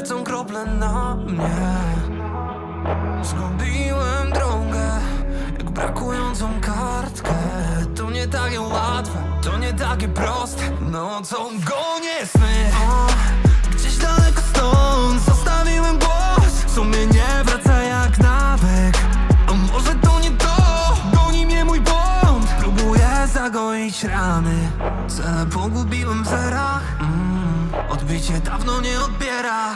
lecą krople na mnie. Zgubiłem drogę, jak brakującą kartkę. To nie takie łatwe, to nie takie proste. Nocą gonię sny. O, Gdzieś daleko stąd zostawiłem głos. W sumie nie wraca jak nawyk. A może to nie to, goni mnie mój błąd. Próbuję zagoić rany. Cele pogubiłem w zerach Odbicie dawno nie odbiera.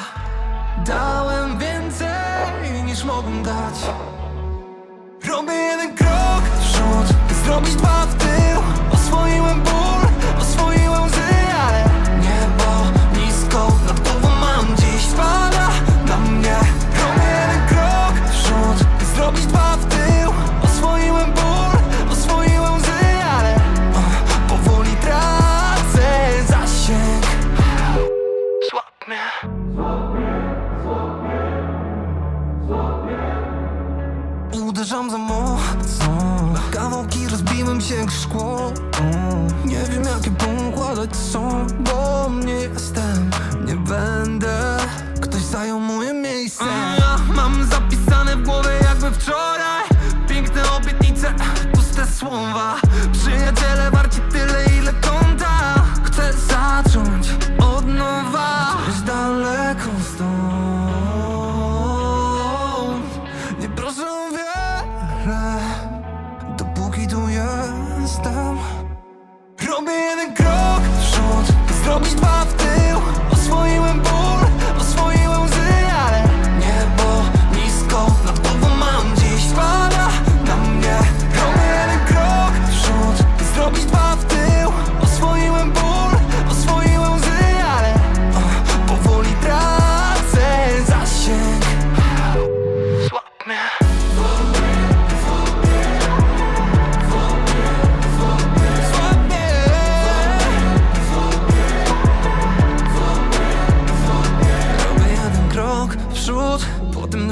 Dałem więcej niż mogłem dać. Robię jeden krok w przód Zrobić dwa w tył Uderzam za mocno. Kawałki rozbiłem się jak szkło. Nie wiem jakie poukładać są Bo nie jestem, nie będę. Ktoś zajął moje miejsce. Ja Mam zapisane w głowie jakby wczoraj. Piękne obietnice, puste słowa. Przyjaciele warci tyle ile konta. Chcę zacząć od nowa. Gdzieś daleko stąd. Nie proszę o wiele Dopóki tu jestem Robię jeden krok w przód. Zrobić dwa w tył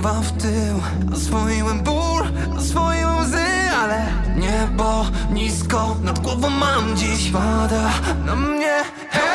dwa w tył. Oswoiłem ból, oswoiłem łzy, ale niebo nisko nad głową mam dziś. Pada na mnie, hej